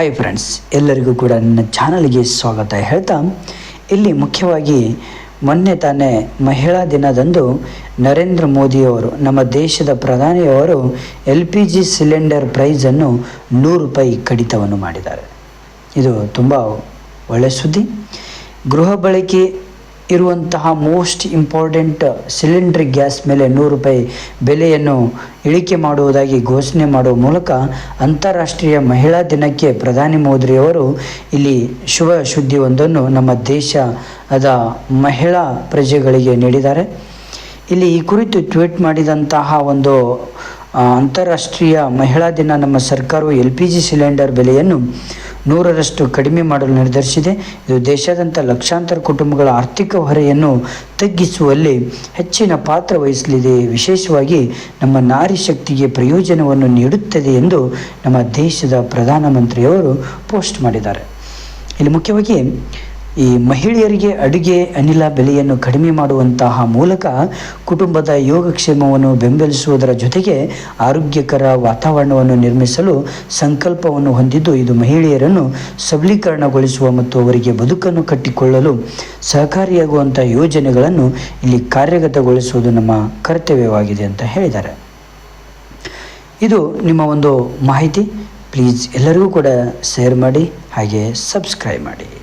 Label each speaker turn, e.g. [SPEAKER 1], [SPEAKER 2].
[SPEAKER 1] Hi friends ಎಲ್ಲರಿಗೂ ಕೂಡ ನನ್ನ ಚಾನಲ್ಗೆ ಸ್ವಾಗತ. ಹೇಳ್ತಾ, ಇಲ್ಲಿ ಮುಖ್ಯವಾಗಿ ಮೊನ್ನೆ ತಾನೇ ಮಹಿಳಾ ದಿನದಂದು ನರೇಂದ್ರ ಮೋದಿಯವರು, ನಮ್ಮ ದೇಶದ ಪ್ರಧಾನಿಯವರು ಎಲ್ ಪಿ ಜಿ ಸಿಲಿಂಡರ್ ಪ್ರೈಸನ್ನು ನೂರು ರೂಪಾಯಿ ಕಡಿತವನ್ನು ಮಾಡಿದ್ದಾರೆ. ಇದು ತುಂಬ ಒಳ್ಳೆಯ ಸುದ್ದಿ. ಗೃಹ ಬಳಕೆ ಇರುವಂತಹ ಮೋಸ್ಟ್ ಇಂಪಾರ್ಟೆಂಟ್ ಸಿಲಿಂಡ್ರ್ ಗ್ಯಾಸ್ ಮೇಲೆ ನೂರು ರೂಪಾಯಿ ಬೆಲೆಯನ್ನು ಇಳಿಕೆ ಮಾಡುವುದಾಗಿ ಘೋಷಣೆ ಮಾಡುವ ಮೂಲಕ ಅಂತಾರಾಷ್ಟ್ರೀಯ ಮಹಿಳಾ ದಿನಕ್ಕೆ ಪ್ರಧಾನಿ ಮೋದಿಯವರು ಇಲ್ಲಿ ಶುಭ ಸುದ್ದಿಯೊಂದನ್ನು ನಮ್ಮ ದೇಶದ ಮಹಿಳಾ ಪ್ರಜೆಗಳಿಗೆ ನೀಡಿದ್ದಾರೆ. ಇಲ್ಲಿ ಈ ಕುರಿತು ಟ್ವೀಟ್ ಮಾಡಿದಂತಹ ಒಂದು ಅಂತಾರಾಷ್ಟ್ರೀಯ ಮಹಿಳಾ ದಿನ ನಮ್ಮ ಸರ್ಕಾರವು ಎಲ್ ಪಿ ಜಿ ಸಿಲಿಂಡರ್ ಬೆಲೆಯನ್ನು ನೂರರಷ್ಟು ಕಡಿಮೆ ಮಾಡಲು ನಿರ್ಧರಿಸಿದೆ. ಇದು ದೇಶಾದ್ಯಂತ ಲಕ್ಷಾಂತರ ಕುಟುಂಬಗಳ ಆರ್ಥಿಕ ಹೊರೆಯನ್ನು ತಗ್ಗಿಸುವಲ್ಲಿ ಹೆಚ್ಚಿನ ಪಾತ್ರ ವಹಿಸಲಿದೆ. ವಿಶೇಷವಾಗಿ ನಮ್ಮ ನಾರಿ ಶಕ್ತಿಗೆ ಪ್ರಯೋಜನವನ್ನು ನೀಡುತ್ತದೆ ಎಂದು ನಮ್ಮ ದೇಶದ ಪ್ರಧಾನಮಂತ್ರಿಯವರು ಪೋಸ್ಟ್ ಮಾಡಿದ್ದಾರೆ. ಇಲ್ಲಿ ಮುಖ್ಯವಾಗಿ ಈ ಮಹಿಳೆಯರಿಗೆ ಅಡುಗೆ ಅನಿಲ ಬೆಲೆಯನ್ನು ಕಡಿಮೆ ಮಾಡುವಂತಹ ಮೂಲಕ ಕುಟುಂಬದ ಯೋಗಕ್ಷೇಮವನ್ನು ಬೆಂಬಲಿಸುವುದರ ಜೊತೆಗೆ ಆರೋಗ್ಯಕರ ವಾತಾವರಣವನ್ನು ನಿರ್ಮಿಸಲು ಸಂಕಲ್ಪವನ್ನು ಹೊಂದಿದ್ದು ಇದು ಮಹಿಳೆಯರನ್ನು ಸಬಲೀಕರಣಗೊಳಿಸುವ ಮತ್ತು ಅವರಿಗೆ ಬದುಕನ್ನು ಕಟ್ಟಿಕೊಳ್ಳಲು ಸಹಕಾರಿಯಾಗುವಂಥ ಯೋಜನೆಗಳನ್ನು ಇಲ್ಲಿ ಕಾರ್ಯಗತಗೊಳಿಸುವುದು ನಮ್ಮ ಕರ್ತವ್ಯವಾಗಿದೆ ಅಂತ ಹೇಳಿದ್ದಾರೆ. ಇದು ನಿಮ್ಮ ಒಂದು ಮಾಹಿತಿ. ಪ್ಲೀಸ್ ಎಲ್ಲರಿಗೂ ಕೂಡ ಶೇರ್ ಮಾಡಿ ಹಾಗೆ ಸಬ್ಸ್ಕ್ರೈಬ್ ಮಾಡಿ.